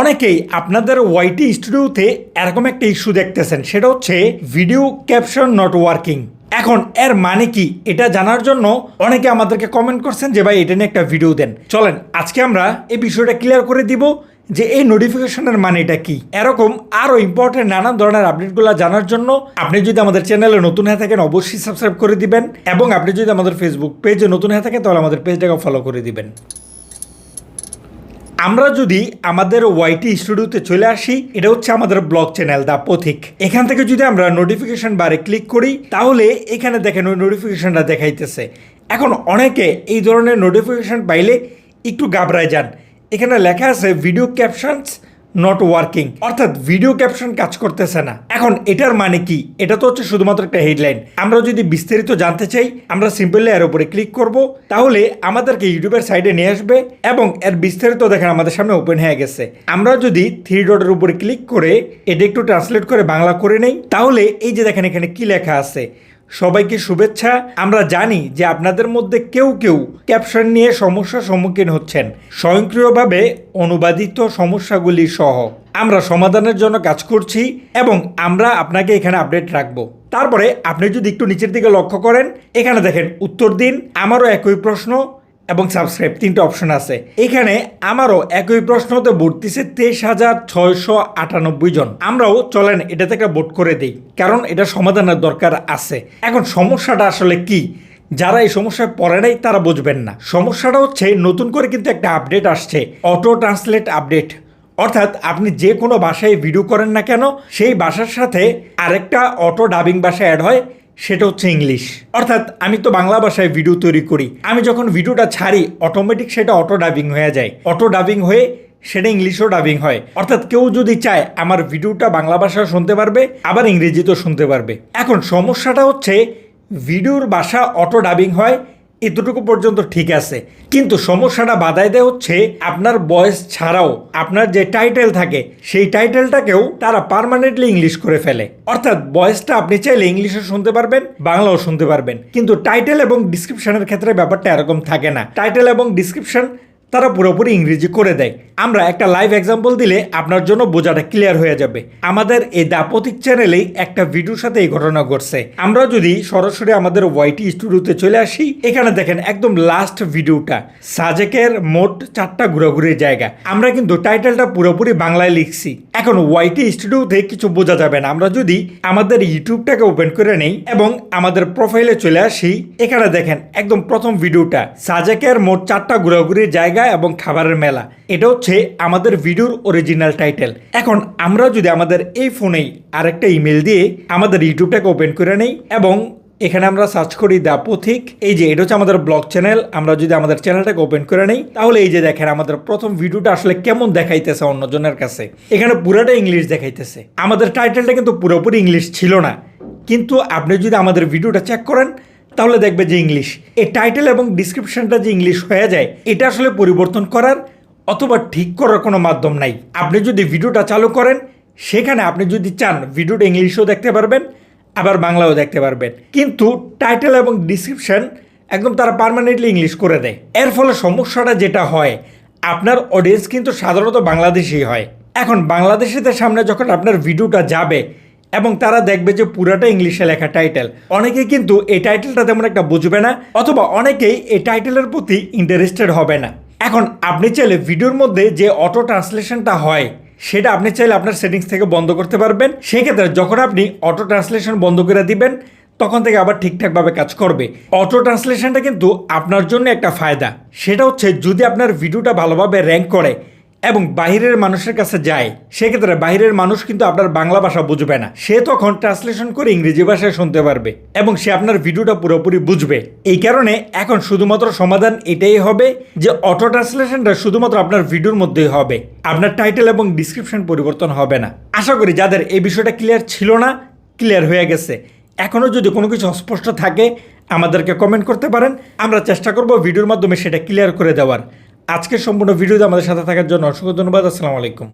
অনেকেই আপনাদের ওয়াইটি স্টুডিওতে এরকম একটা ইস্যু দেখতেছেন, সেটা হচ্ছে ভিডিও ক্যাপশন নট ওয়ার্কিং এখন এর মানে কি? এটা জানার জন্য অনেকে আমাদেরকে কমেন্ট করছেন যে, ভাই, এটা নিয়ে একটা ভিডিও দেন। চলেন, আজকে আমরা এই বিষয়টা ক্লিয়ার করে দিব যে, এই নোটিফিকেশনের মানে এটা কি? এরকম আরও ইম্পর্টেন্ট নানান ধরনের আপডেটগুলো জানার জন্য আপনি যদি আমাদের চ্যানেলে নতুন হয়ে থাকেন, অবশ্যই সাবস্ক্রাইব করে দিবেন এবং আপনি যদি আমাদের ফেসবুক পেজে নতুন হয়ে থাকেন, তাহলে আমাদের পেজটাকে ফলো করে দিবেন। আমরা যদি আমাদের ওয়াইটি স্টুডিওতে চলে আসি, এটা হচ্ছে আমাদের ব্লগ চ্যানেল দা পথিক এখান থেকে যদি আমরা নোটিফিকেশন বারে ক্লিক করি, তাহলে এখানে দেখেন ওই নোটিফিকেশনটা দেখাইতেছে। এখন অনেকে এই ধরনের নোটিফিকেশন পাইলে একটু গাবরায় যান। এখানে লেখা আছে ভিডিও ক্যাপশনস নট ওয়ার্কিং অর্থাৎ ভিডিও ক্যাপশন কাজ করতেছে না। এখন এটার মানে কি? এটা তো হচ্ছে শুধুমাত্র একটা হেডলাইন আমরা যদি বিস্তারিত জানতে চাই, আমরা সিম্পলি এর উপরে ক্লিক করব, তাহলে আমাদেরকে ইউটিউবের সাইডে নিয়ে আসবে এবং এর বিস্তারিত দেখেন আমাদের সামনে ওপেন হয়ে গেছে। আমরা যদি থ্রি ডটের উপরে ক্লিক করে, এটা একটু ট্রান্সলেট করে বাংলা করে নেই, তাহলে এই যে দেখেন এখানে কি লেখা আছে? সবাইকে শুভেচ্ছা। আমরা জানি যে আপনাদের মধ্যে কেউ কেউ ক্যাপশন নিয়ে সমস্যার সম্মুখীন হচ্ছেন। স্বয়ংক্রিয়ভাবে অনুবাদিত সমস্যাগুলি সহ। আমরা সমাধানের জন্য কাজ করছি এবং আমরা আপনাকে এখানে আপডেট রাখব। তারপরে আপনি যদি একটু নিচের দিকে লক্ষ্য করেন, এখানে দেখেন উত্তর দিন। আমারও একই প্রশ্ন এবং সাবস্ক্রাইব তিনটে অপশন আছে। এখানে আমারও একই প্রশ্নতে ভোট দিছে তেইশ হাজার ছয়শো আটানব্বই জন। আমরাও চলেন এটাতে একটা ভোট করে দিই, কারণ এটা সমাধানের দরকার আছে। এখন সমস্যাটা আসলে কি? যারা এই সমস্যায় পড়ে নাই, তারা বুঝবেন না। সমস্যাটা হচ্ছে, নতুন করে কিন্তু একটা আপডেট আসছে অটো ট্রান্সলেট আপডেট অর্থাৎ আপনি যে কোনো ভাষায় ভিডিও করেন না কেন, সেই ভাষার সাথে আরেকটা অটো ডাবিং ভাষা অ্যাড হয়। সেটা হচ্ছে ইংলিশ। অর্থাৎ আমি তো বাংলা ভাষায় ভিডিও তৈরি করি। আমি যখন ভিডিওটা ছাড়ি অটোমেটিক সেটা অটো ডাবিং হয়ে যায়। অটো ডাবিং হয়ে সেটা ইংলিশও ডাবিং হয়। অর্থাৎ কেউ যদি চায়, আমার ভিডিওটা বাংলা ভাষায় শুনতে পারবে, আবার ইংরেজিতেও শুনতে পারবে। এখন সমস্যাটা হচ্ছে ভিডিওর ভাষা অটো ডাবিং হয় এতটুকু পর্যন্ত ঠিক আছে। কিন্তু সমস্যাটা বাধায় দেয় হচ্ছে আপনার বয়স ছাড়াও আপনার যে টাইটেল থাকে, সেই টাইটেলটাকেও তারা পারমানেন্টলি ইংলিশ করে ফেলে। অর্থাৎ বয়সটা আপনি চাইলে ইংলিশে শুনতে পারবেন, বাংলাও শুনতে পারবেন। কিন্তু টাইটেল এবং ডিসক্রিপশনের ক্ষেত্রে ব্যাপারটা এরকম থাকে না। টাইটেল এবং ডিসক্রিপশন তারা পুরোপুরি ইংরেজি করে দেয়। আমরা একটা লাইভ এক্সাম্পল দিলে আপনার জন্য বোঝাটা ক্লিয়ার হয়ে যাবে। আমাদের এই দাপতিক চ্যানেলেই একটা ভিডিওর সাথে এই ঘটনা ঘটছে। আমরা যদি সরাসরি আমাদের ওয়াইটি স্টুডিওতে চলে আসি, এখানে দেখেন একদম লাস্ট ভিডিওটা সাজেকের মোট চারটা ঘোরাঘুরির জায়গা। আমরা কিন্তু টাইটেলটা পুরোপুরি বাংলায় লিখছি। এখন ওয়াইটি স্টুডিওতে কিছু বোঝা যাবে না। আমরা যদি আমাদের ইউটিউবটাকে ওপেন করে নেই এবং আমাদের প্রোফাইলে চলে আসি, এখানে দেখেন একদম প্রথম ভিডিওটা সাজেকের মোট চারটা ঘোরাঘুরির জায়গা এবং খাবারের মেলা। এটা হচ্ছে আমাদের ভিডিওর অরিজিনাল টাইটেল এখন আমরা যদি আমাদের এই ফোনেই আরেকটা ইমেল দিয়ে আমাদের ইউটিউবটাকে ওপেন করে নেই এবং এখানে আমরা সার্চ করি দ্য পথিক এই যে, এটা হচ্ছে আমাদের ব্লগ চ্যানেল আমরা যদি আমাদের চ্যানেলটাকে ওপেন করে নেই, তাহলে এই যে দেখেন, আমাদের প্রথম ভিডিওটা আসলে কেমন দেখাইতেছে অন্যজনের কাছে। এখানে পুরাটা ইংলিশ দেখাইতেছে। আমাদের টাইটেলটা কিন্তু পুরোপুরি ইংলিশ ছিল না। কিন্তু আপনি যদি আমাদের ভিডিওটা চেক করেন তাহলে দেখবে যে ইংলিশ। এই টাইটেল এবং ডিসক্রিপশনটা যে ইংলিশ হয়ে যায়, এটা আসলে পরিবর্তন করার অথবা ঠিক করার কোনো মাধ্যম নাই। আপনি যদি ভিডিওটা চালু করেন, সেখানে আপনি যদি চান ভিডিওটা ইংলিশও দেখতে পারবেন, আবার বাংলাও দেখতে পারবেন। কিন্তু টাইটেল এবং ডিসক্রিপশন একদম তারা পার্মানেন্টলি ইংলিশ করে দেয়। এর ফলে সমস্যাটা যেটা হয়, আপনার অডিয়েন্স কিন্তু সাধারণত বাংলাদেশেই হয়। এখন বাংলাদেশিদের সামনে যখন আপনার ভিডিওটা যাবে এবং তারা দেখবে যে পুরাটা ইংলিশে লেখা টাইটেল অনেকে কিন্তু এই টাইটেলটা তেমন একটা বুঝবে না, অথবা অনেকেই এই টাইটেলের প্রতি ইন্টারেস্টেড হবে না। এখন আপনি চাইলে ভিডিওর মধ্যে যে অটো ট্রান্সলেশনটা হয়, সেটা আপনি চাইলে আপনার সেটিংস থেকে বন্ধ করতে পারবেন। সেক্ষেত্রে যখন আপনি অটো ট্রান্সলেশন বন্ধ করে দিবেন, তখন থেকে আবার ঠিকঠাকভাবে কাজ করবে। অটো ট্রান্সলেশনটা কিন্তু আপনার জন্য একটা ফায়দা। সেটা হচ্ছে যদি আপনার ভিডিওটা ভালোভাবে র্যাঙ্ক করে এবং বাইরের মানুষের কাছে যায়, সেক্ষেত্রে বাইরের মানুষ কিন্তু আপনার বাংলা ভাষা বুঝবে না। সে তখন ট্রান্সলেশন করে ইংরেজি ভাষায় শুনতে পারবে এবং সে আপনার ভিডিওটা পুরোপুরি বুঝবে। এই কারণে এখন শুধুমাত্র সমাধান এটাই হবে যে অটো ট্রান্সলেশনটা শুধুমাত্র আপনার ভিডিওর মধ্যেই হবে। আপনার টাইটেল এবং ডিসক্রিপশন পরিবর্তন হবে না। আশা করি যাদের এই বিষয়টা ক্লিয়ার ছিল না ক্লিয়ার হয়ে গেছে। এখনও যদি কোনো কিছু অস্পষ্ট থাকে, আমাদেরকে কমেন্ট করতে পারেন। আমরা চেষ্টা করব ভিডিওর মাধ্যমে সেটা ক্লিয়ার করে দেওয়ার। আজকের সম্পূর্ণ ভিডিওতে আমাদের সাথে থাকার জন্য অসংখ্য ধন্যবাদ আসসালামু আলাইকুম।